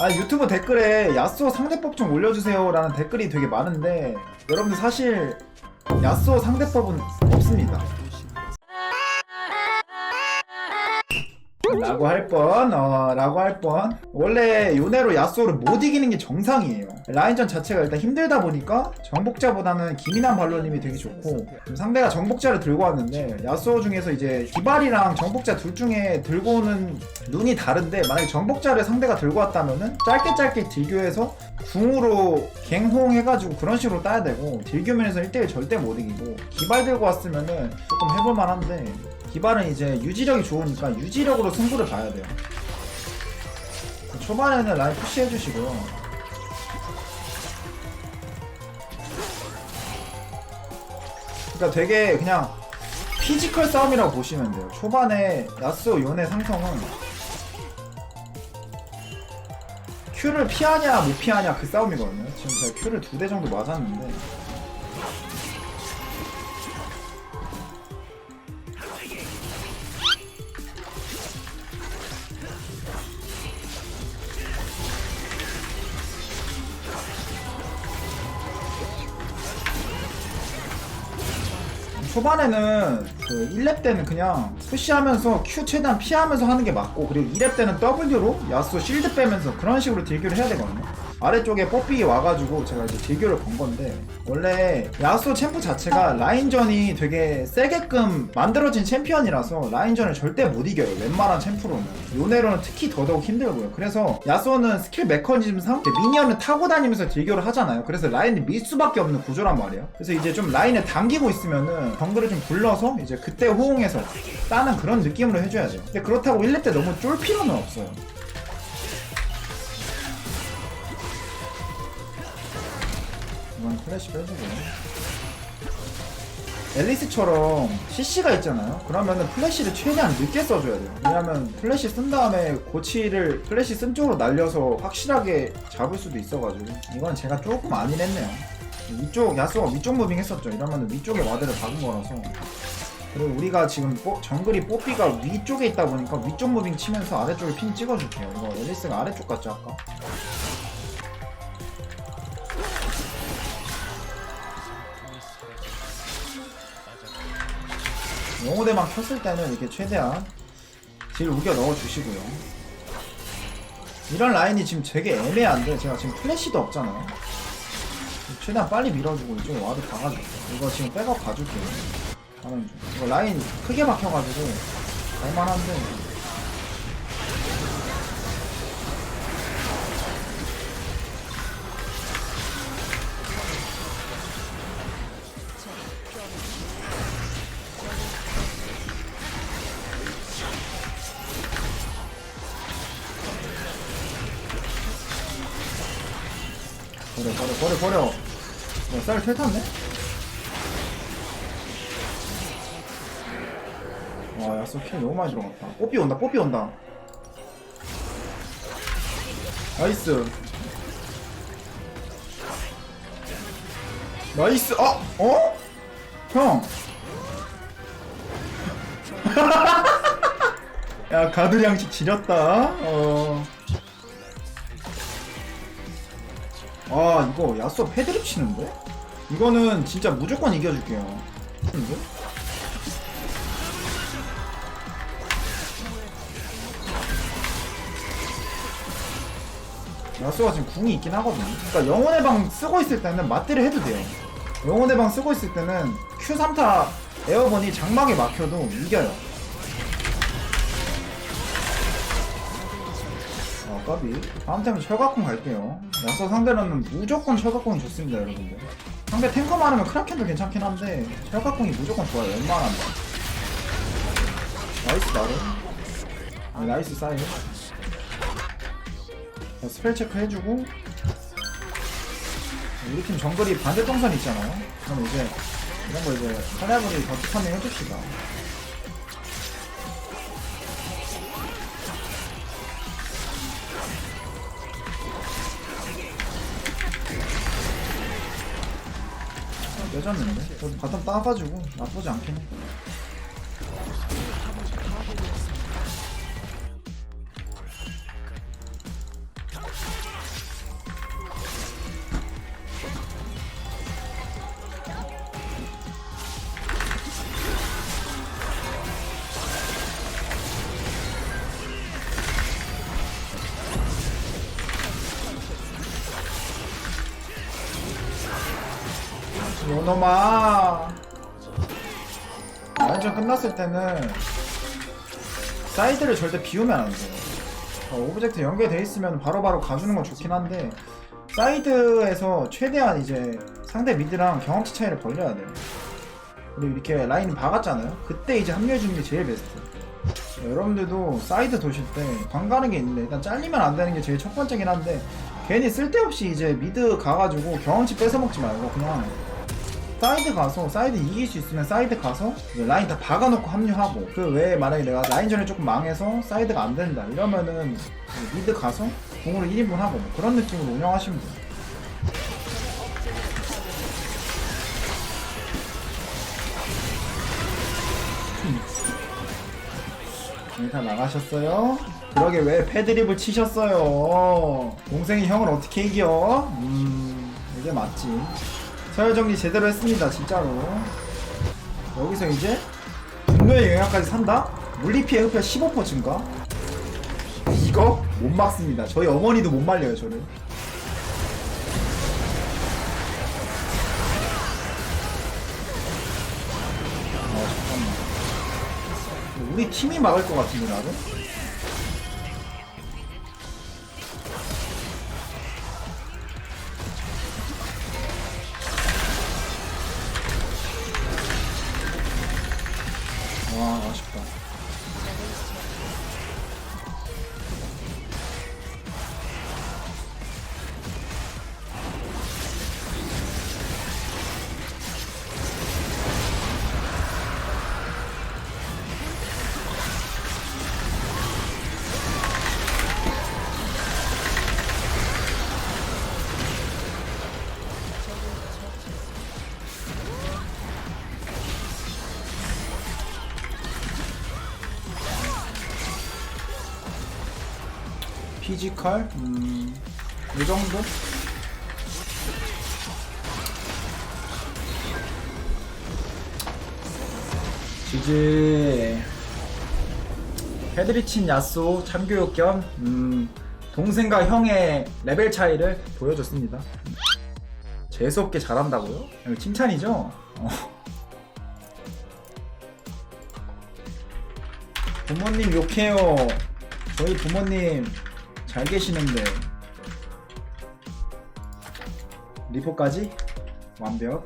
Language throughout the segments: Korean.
아 유튜브 댓글에 야스오 상대법 좀 올려주세요 라는 댓글이 되게 많은데 여러분들 사실 야스오 상대법은 없습니다. 라고 할 뻔, 어, 라고 할 뻔. 원래 요네로 야스오를 못 이기는 게 정상이에요. 라인전 자체가 일단 힘들다 보니까 정복자보다는 기민한 발로님이 되게 좋고, 상대가 정복자를 들고 왔는데, 야스오 중에서 이제 기발이랑 정복자 둘 중에 들고 오는 눈이 다른데, 만약에 정복자를 상대가 들고 왔다면은, 짧게 짧게 딜교해서 궁으로 갱홍 해가지고 그런 식으로 따야 되고, 딜교면에서 1대1 절대 못 이기고, 기발 들고 왔으면은 조금 해볼만 한데, 기발은 이제 유지력이 좋으니까 유지력으로 승부를 봐야 돼요. 초반에는 라인 푸시 해주시고요. 그러니까 되게 그냥 피지컬 싸움이라고 보시면 돼요. 초반에 야스오 요네 상성은 Q를 피하냐 못 피하냐 그 싸움이거든요. 지금 제가 Q를 두 대 정도 맞았는데 초반에는 그 1렙 때는 그냥 푸시하면서 Q 최대한 피하면서 하는 게 맞고 그리고 2렙 때는 W로 야수 실드 빼면서 그런 식으로 딜교를 해야 되거든요. 아래쪽에 뽀삐 와가지고 제가 이제 딜교를 건 건데 원래 야수 챔프 자체가 라인전이 되게 세게끔 만들어진 챔피언이라서 라인전을 절대 못 이겨요. 웬만한 챔프로는. 요네로는 특히 더더욱 힘들고요. 그래서 야수는 스킬 메커니즘상 미니언을 타고 다니면서 딜교를 하잖아요. 그래서 라인이 밀 수밖에 없는 구조란 말이에요. 그래서 이제 좀 라인에 당기고 있으면은 정글을 좀 불러서 이제 그때 호응해서 따는 그런 느낌으로 해줘야 돼요. 근데 그렇다고 1렙 때 너무 쫄 필요는 없어요. 이건 플래시 빼주고. 앨리스처럼 CC가 있잖아요. 그러면은 플래시를 최대한 늦게 써줘야 돼요. 왜냐면 플래시 쓴 다음에 고치를 플래시 쓴 쪽으로 날려서 확실하게 잡을 수도 있어가지고. 이건 제가 조금 아니했네요. 위쪽 야수가 위쪽 무빙 했었죠. 이러면은 위쪽에 와드를 박은 거라서. 그리고 우리가 지금 뽀- 정글이 뽀삐가 위쪽에 있다 보니까 위쪽 무빙 치면서 아래쪽에 핀 찍어줄게요. 이거 앨리스가 아래쪽 같죠 아까 영호대만 켰을 때는 이렇게 최대한 딜 우겨 넣어주시고요. 이런 라인이 지금 되게 애매한데 제가 지금 플래시도 없잖아요. 최대한 빨리 밀어주고 이쪽에 와도 박아줄게요. 이거 지금 백업 가줄게요. 이거 라인 크게 막혀가지고 갈만한데 버려 버려 버려 버려 어, 쌀 탈탔네? 와 야스 킬 너무 많이 들어갔다 뽀삐 온다 뽀삐 온다 나이스 나이스 아! 어? 형! 야 양식 지렸다 어... 아 이거 야스오 패드립 치는데? 이거는 진짜 무조건 이겨줄게요 근데? 야스오가 지금 궁이 있긴 하거든요 그러니까 영혼의 방 쓰고 있을 때는 맞대를 해도 돼요 영혼의 방 쓰고 있을 때는 Q3타 에어번이 장막에 막혀도 이겨요 까비. 다음 템은 철갑공 갈게요. 야서 상대로는 무조건 철갑공이 좋습니다, 여러분들. 상대 탱커 많으면 크라켄도 괜찮긴 한데, 철갑공이 무조건 좋아요, 웬만하면. 나이스, 나름. 아, 나이스, 사이. 자, 스펠 체크 해주고, 우리 팀 정글이 반대 동선 있잖아요. 그럼 이제, 이런 거 이제, 사냥분이 더 파밍 해줍시다. 깨졌는데? 저도 바텀 따가지고 나쁘지 해. 요놈아. 완전 끝났을 때는 사이드를 절대 비우면 안 돼요 어, 오브젝트 연계돼 있으면 바로바로 가주는 건 좋긴 한데 사이드에서 최대한 이제 상대 미드랑 경험치 차이를 벌려야 돼요 그리고 이렇게 라인 박았잖아요. 그때 이제 합류해주는 게 제일 베스트. 네, 여러분들도 사이드 도실 때 방가는 게 있는데 일단 잘리면 안 되는 게 제일 첫 번째긴 한데 괜히 쓸데없이 이제 미드 가가지고 경험치 뺏어먹지 말고 그냥 사이드 가서 사이드 이길 수 있으면 사이드 가서 라인 다 박아놓고 합류하고 그 외에 만약에 내가 라인전이 조금 망해서 사이드가 안 된다 이러면은 미드 가서 공으로 1인분 하고 뭐 그런 느낌으로 운영하시면 돼요 네, 다 나가셨어요? 그러게 왜 패드립을 치셨어요? 동생이 형을 어떻게 이겨? 음, 이게 맞지. 서열 정리 제대로 했습니다, 진짜로. 여기서 이제 분노의 영향까지 산다? 물리피해 흡혈 15% 증가? 이거 못 막습니다. 저희 어머니도 못 말려요, 저를. 아, 잠깐만. 우리 팀이 막을 것 같은데, 나를? 아쉽다. 피지컬? 음, 이 정도? 지지. 헤드리친 야쏘 참교육 겸, 음, 동생과 형의 레벨 차이를 보여줬습니다. 재수없게 잘한다고요? 칭찬이죠? 어. 부모님 욕해요. 저희 부모님 잘 계시는데 리포까지 완벽.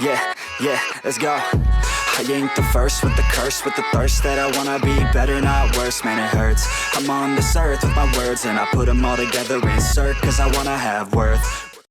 Yeah, yeah, let's go. I ain't the first with the curse, with the thirst that I wanna be better, not worse, man, it hurts. I'm on this earth with my words, and I put them all together, insert, cause I wanna have worth.